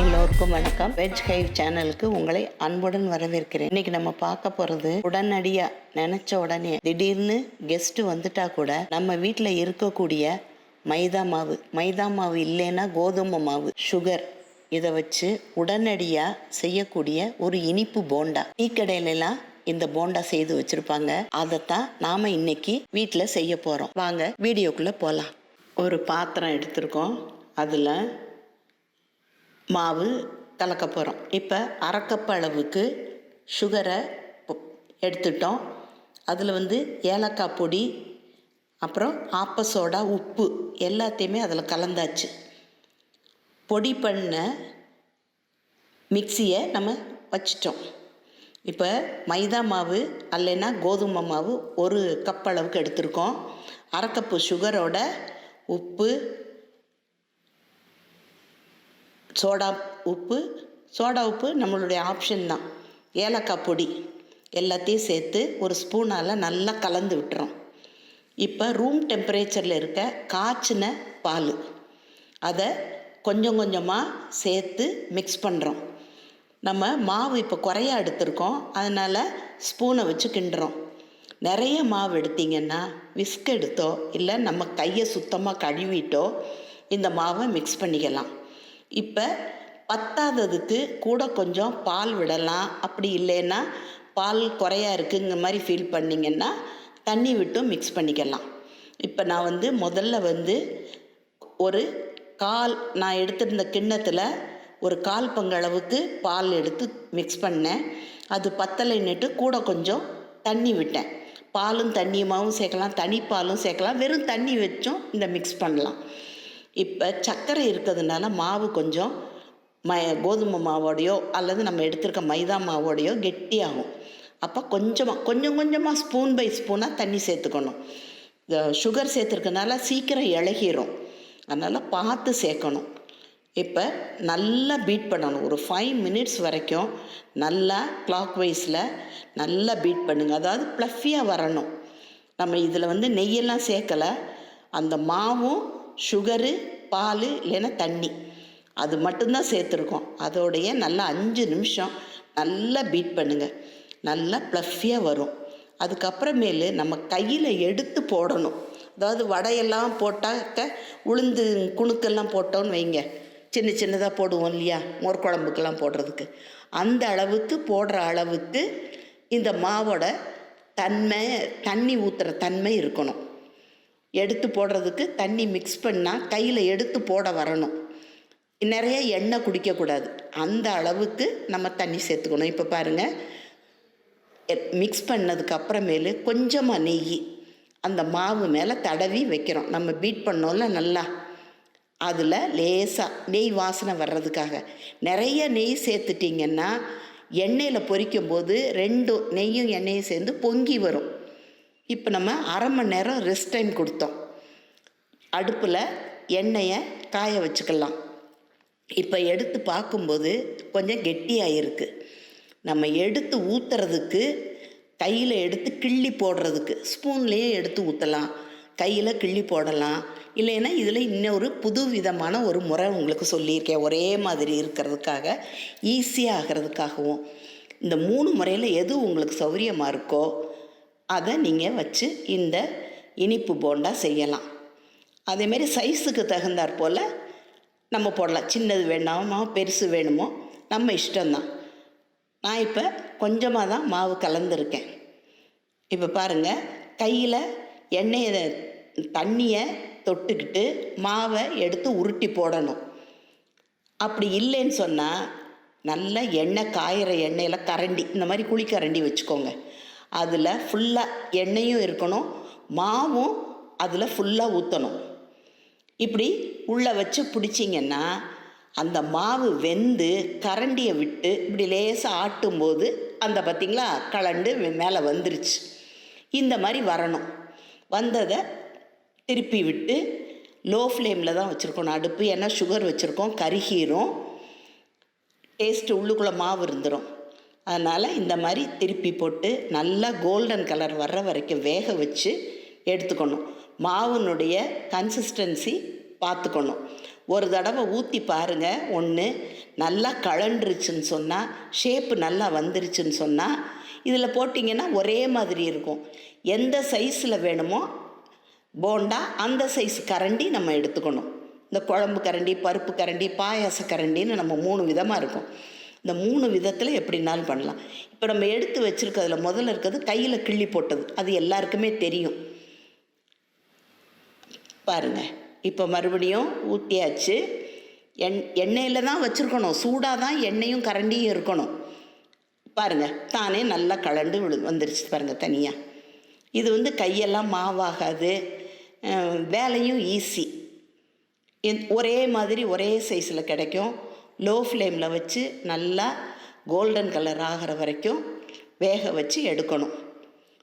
எல்லோருக்கும் வணக்கம். வெஜ் ஹைவ் சேனலுக்கு உங்களை அன்புடன் வரவேற்கிறேன். இன்னைக்கு நம்ம பார்க்க போறது உடனடியா நினைச்ச உடனே திடீர்னு கெஸ்ட் வந்துட்டா கூட நம்ம வீட்டில் இருக்கக்கூடிய மைதா மாவு. மைதா மாவு இல்லைன்னா கோதுமை மாவு சுகர் இதை வச்சு உடனடியாக செய்யக்கூடிய ஒரு இனிப்பு போண்டா. டீ கடையிலலாம் இந்த போண்டா செய்து வச்சிருப்பாங்க. அதைத்தான் நாம இன்னைக்கு வீட்டில் செய்ய போறோம். வாங்க வீடியோக்குள்ள போகலாம் ஒரு பாத்திரம் எடுத்திருக்கோம். அதில் மாவு கலக்க போகிறோம் இப்போ அரைக்கப்பு அளவுக்கு சுகரை எடுத்துட்டோம். அதில் வந்து ஏலக்காய் பொடி அப்புறம் ஆப்ப சோடா உப்பு எல்லாத்தையுமே அதில் கலந்தாச்சு. பொடி பண்ண மிக்சியை நம்ம வச்சிட்டோம். இப்போ மைதா மாவு அல்லைன்னா கோதுமை மாவு ஒரு கப் அளவுக்கு எடுத்திருக்கோம். அரைக்கப்பு சுகரோட உப்பு சோடா உப்பு சோடா உப்பு நம்மளுடைய ஆப்ஷன் தான். ஏலக்காய் பொடி எல்லாத்தையும் சேர்த்து ஒரு ஸ்பூனால் நல்லா கலந்து விட்டுறோம். இப்போ ரூம் டெம்பரேச்சரில் இருக்க காய்ச்சின பால். அதை கொஞ்சம் கொஞ்சமாக சேர்த்து மிக்ஸ் பண்ணுறோம் நம்ம மாவு இப்போ குறையா எடுத்திருக்கோம். அதனால் ஸ்பூனை வச்சு கிண்டுறோம். நிறைய மாவு எடுத்தீங்கன்னா விஸ்க் எடுத்தோ இல்லை நம்ம கையை சுத்தமாக கழுவிட்டோ இந்த மாவை மிக்ஸ் பண்ணிக்கலாம். இப்போ பத்தாததுக்கு கூட கொஞ்சம் பால் விடலாம். அப்படி இல்லைன்னா பால் குறையா இருக்குங்க மாதிரி ஃபீல் பண்ணிங்கன்னா தண்ணி விட்டும் மிக்ஸ் பண்ணிக்கலாம். இப்போ நான் வந்து முதல்ல வந்து ஒரு கால் நான் எடுத்திருந்த கிண்ணத்தில் ஒரு கால் பங்களவுக்கு பால் எடுத்து மிக்ஸ் பண்ணேன். அது பத்தலைன்னுட்டு கூட கொஞ்சம் தண்ணி விட்டேன். பாலும் தண்ணியுமாவும் சேர்க்கலாம் தனிப்பாலும் சேர்க்கலாம். வெறும் தண்ணி வச்சும் இந்த மிக்ஸ் பண்ணலாம். இப்போ சர்க்கரை இருக்கிறதுனால மாவு கொஞ்சம் ம கோதுமை மாவோடையோ அல்லது நம்ம எடுத்திருக்க மைதா மாவோடையோ கெட்டியாகும். அப்போ கொஞ்சமாக கொஞ்சம் கொஞ்சமாக ஸ்பூன் பை ஸ்பூனாக தண்ணி சேர்த்துக்கணும். இந்த சுகர் சேர்த்துருக்கனால சீக்கிரம் இழகிரும் அதனால் பார்த்து சேர்க்கணும். இப்போ நல்லா பீட் பண்ணணும். ஒரு ஃபைவ் மினிட்ஸ் வரைக்கும் நல்லா கிளாக் வைஸில் நல்லா பீட் பண்ணுங்க. அதாவது ப்ளஃபியாக வரணும். நம்ம இதில் வந்து நெய்யெல்லாம் சேர்க்கலை. அந்த மாவும் சுகரு பால் இல்லைன்னா தண்ணி. அது மட்டும்தான் சேர்த்துருக்கோம். அதோடைய நல்லா அஞ்சு நிமிஷம் நல்லா பீட் பண்ணுங்கள் நல்லா ப்ளஃபியாக வரும். அதுக்கப்புறமேலு நம்ம கையில் எடுத்து போடணும். அதாவது வடையெல்லாம் போட்டாக்க உளுந்து குணுக்கெல்லாம் போட்டோன்னு வைங்க. சின்ன சின்னதாக போடுவோம் இல்லையா? மோர் குழம்புக்கெல்லாம் போடுறதுக்கு. அந்த அளவுக்கு போடுற அளவுக்கு இந்த மாவோட தன்மை தண்ணி ஊற்றுற தன்மை இருக்கணும். எடுத்து போடுறதுக்கு தண்ணி மிக்ஸ் பண்ணால் கையில் எடுத்து போட வரணும். நிறைய எண்ணெய் குடிக்கக்கூடாது. அந்த அளவுக்கு நம்ம தண்ணி சேர்த்துக்கணும். இப்போ பாருங்கள் மிக்ஸ் பண்ணதுக்கு அப்புறமேலு கொஞ்சமாக நெய் அந்த மாவு மேலே தடவி வைக்கிறோம். நம்ம பீட் பண்ணோம்ல நல்லா. அதில் லேசாக நெய் வாசனை வர்றதுக்காக. நிறைய நெய் சேர்த்துட்டிங்கன்னா எண்ணெயில் பொரிக்கும் போது ரெண்டும் நெய்யும் எண்ணெயும் சேர்ந்து பொங்கி வரும். இப்போ நம்ம அரை மணி நேரம் ரெஸ்ட் டைம் கொடுத்தோம். அடுப்பில் எண்ணெயை காய வச்சுக்கலாம். இப்போ எடுத்து பார்க்கும்போது கொஞ்சம் கெட்டியாக இருக்குது நம்ம எடுத்து ஊற்றுறதுக்கு கையில் எடுத்து கிள்ளி போடுறதுக்கு ஸ்பூன்லேயே எடுத்து ஊற்றலாம் கையில் கிள்ளி போடலாம். இல்லைன்னா இதில் இன்னொரு புது விதமான ஒரு முறை உங்களுக்கு சொல்லியிருக்கேன். ஒரே மாதிரி இருக்கிறதுக்காக ஈஸியாக ஆகிறதுக்காகவும். இந்த மூணு முறையில் எது உங்களுக்கு சௌகரியமாக இருக்கோ அதை நீங்கள் வச்சு இந்த இனிப்பு போண்டா செய்யலாம். அதேமாரி சைஸுக்கு தகுந்தாற் போல் நம்ம போடலாம். சின்னது வேணாமா பெருசு வேணுமோ நம்ம இஷ்டம்தான். நான் இப்போ கொஞ்சமாக தான் மாவு கலந்துருக்கேன். இப்போ பாருங்கள் கையில் எண்ணெயை தண்ணியை தொட்டுக்கிட்டு மாவை எடுத்து உருட்டி போடணும். அப்படி இல்லைன்னு சொன்னால் நல்ல எண்ணெய் காயிற எண்ணெயில் கரண்டி இந்த மாதிரி குழிக்கரண்டி வச்சுக்கோங்க. அதில் ஃபுல்லாக எண்ணெயும் இருக்கணும் மாவும் அதில் ஃபுல்லாக ஊற்றணும் இப்படி உள்ளே வச்சு பிடிச்சிங்கன்னா அந்த மாவு வெந்து கரண்டியை விட்டு இப்படி லேசாக ஆட்டும்போது அந்த பார்த்திங்களா கலண்டு மேலே வந்துருச்சு. இந்த மாதிரி வரணும். வந்ததை திருப்பி விட்டு லோ ஃப்ளேமில் தான் வச்சுருக்கணும். அடுப்பு ஏன்னா சுகர் வச்சுருக்கோம் கருகீரும். டேஸ்ட்டு உள்ளுக்குள்ளே மாவு இருந்துடும் அதனால் இந்த மாதிரி திருப்பி போட்டு நல்லா கோல்டன் கலர் வர்ற வரைக்கும் வேக வச்சு எடுத்துக்கணும். மாவுனுடைய கன்சிஸ்டன்சி பார்த்துக்கணும். ஒரு தடவை ஊற்றி பாருங்கள் ஒன்று நல்லா கலண்டுருச்சுன்னு சொன்னால் ஷேப்பு நல்லா வந்துருச்சுன்னு சொன்னால் இதில் போட்டிங்கன்னா ஒரே மாதிரி இருக்கும். எந்த சைஸில் வேணுமோ போண்டா அந்த சைஸ் கரண்டி நம்ம எடுத்துக்கணும். இந்த குழம்பு கரண்டி பருப்பு கரண்டி பாயாச கரண்டின்னு நம்ம மூணு விதமாக இருக்கும். இந்த மூணு விதத்தில் எப்படினாலும் பண்ணலாம். இப்போ நம்ம எடுத்து வச்சுருக்கிறதுல முதல்ல இருக்கிறது கையில் கிள்ளி போட்டது. அது எல்லாருக்குமே தெரியும். பாருங்க. இப்போ மறுபடியும் ஊற்றியாச்சு எண் எண்ணெயில் தான் வச்சுருக்கணும். சூடாக தான் எண்ணெயும் கரண்டியும் இருக்கணும். பாருங்கள் தானே நல்லா கலண்டு விழு வந்துருச்சு பாருங்கள் தனியாக இது வந்து கையெல்லாம் மாவாகாது. வேலையும் ஈஸி ஒரே மாதிரி ஒரே சைஸில் கிடைக்கும். லோ ஃப்ளேமில் வச்சு நல்லா கோல்டன் கலர் ஆகிற வரைக்கும் வேக வச்சு எடுக்கணும்.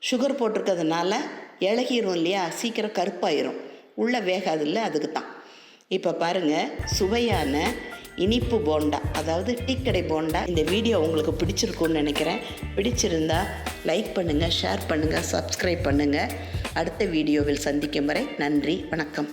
சுகர் போட்டிருக்கிறதுனால இழகிரும் இல்லையா? சீக்கிரம் கருப்பாயிரும். உள்ளே வேகாதில்ல அதுக்கு தான் இப்போ பாருங்கள் சுவையான இனிப்பு போண்டா அதாவது டீக்கடை போண்டா. இந்த வீடியோ உங்களுக்கு பிடிச்சிருக்குன்னு நினைக்கிறேன். பிடிச்சிருந்தா லைக் பண்ணுங்கள் ஷேர் பண்ணுங்கள் சப்ஸ்கிரைப் பண்ணுங்கள் அடுத்த வீடியோவில் சந்திக்கும் வரை நன்றி வணக்கம்.